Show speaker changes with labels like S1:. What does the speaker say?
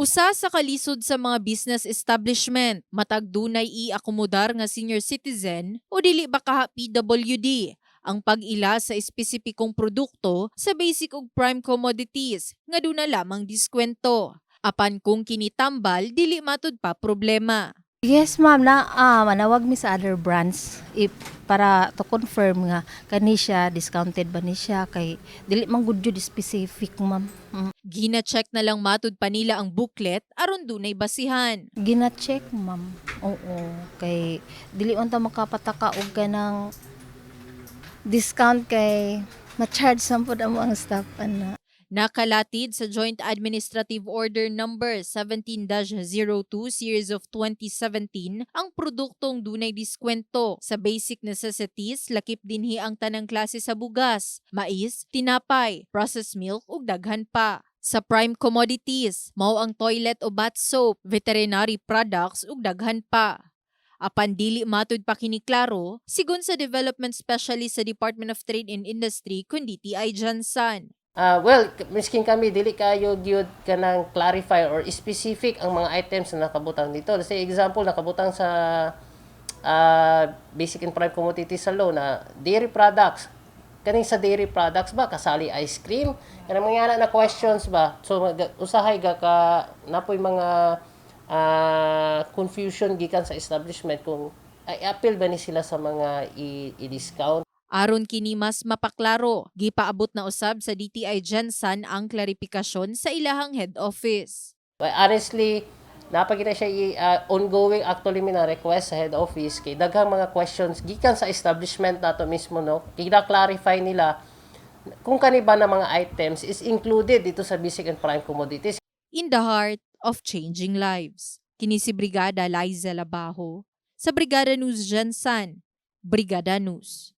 S1: Usa sa kalisod sa mga business establishment, matag dunay i-akomodar nga senior citizen o dili ba kaha PWD ang pag-ila sa espesipikong produkto sa basic ug prime commodities nga duna lamang diskwento. Apan kung kinitambal, dili matud pa problema.
S2: Yes, ma'am, na ah, manawag mi sa other brands if para to confirm nga kani siya discounted ba ni siya kay dili man gud jud specific, ma'am. Mm.
S1: Gina-check na lang matud pa nila ang booklet aron dunay basihan.
S2: Gina-check, ma'am. Oo, kay dili unta makapataka og kanang discount kay ma-charge sa pud amo ang staff ana.
S1: Nakalatid sa Joint Administrative Order Number 17-02 Series of 2017 ang produktong dunay diskwento sa basic necessities lakip dinhi ang tanang klase sa bugas, mais, tinapay, processed milk ug daghan pa. Sa prime commodities, mao ang toilet o bath soap, veterinary products ug daghan pa. Apan dili matud pa kini klaro, sigon sa development specialist sa Department of Trade and Industry kundi TI Jansan.
S3: Ah, well, miskin kami dili kayo gyud kanang clarify or specific ang mga items na nakabutang dito. Say example nakabutang sa ah, basic and prime commodities sa law na dairy products. Kaning sa dairy products ba kasali ice cream? Kanang mga na questions ba? So usahay ga ka napoy mga ah, confusion gikan sa establishment kung ay appeal ba ni sila sa mga i-discount
S1: Aron kini mas mapaklaro, gipaabot na usab sa DTI Jensen ang klarifikasyon sa ilahang head office.
S3: Well, honestly, napakita siya i- uh, ongoing actually mina request sa head office kay daghang mga questions gikan sa establishment nato mismo no kina clarify nila kung kani ba na mga items is included dito sa basic and prime commodities
S1: In the heart of changing lives. Kini si Brigada Liza Labajo sa Brigada News Jensen. Brigada News.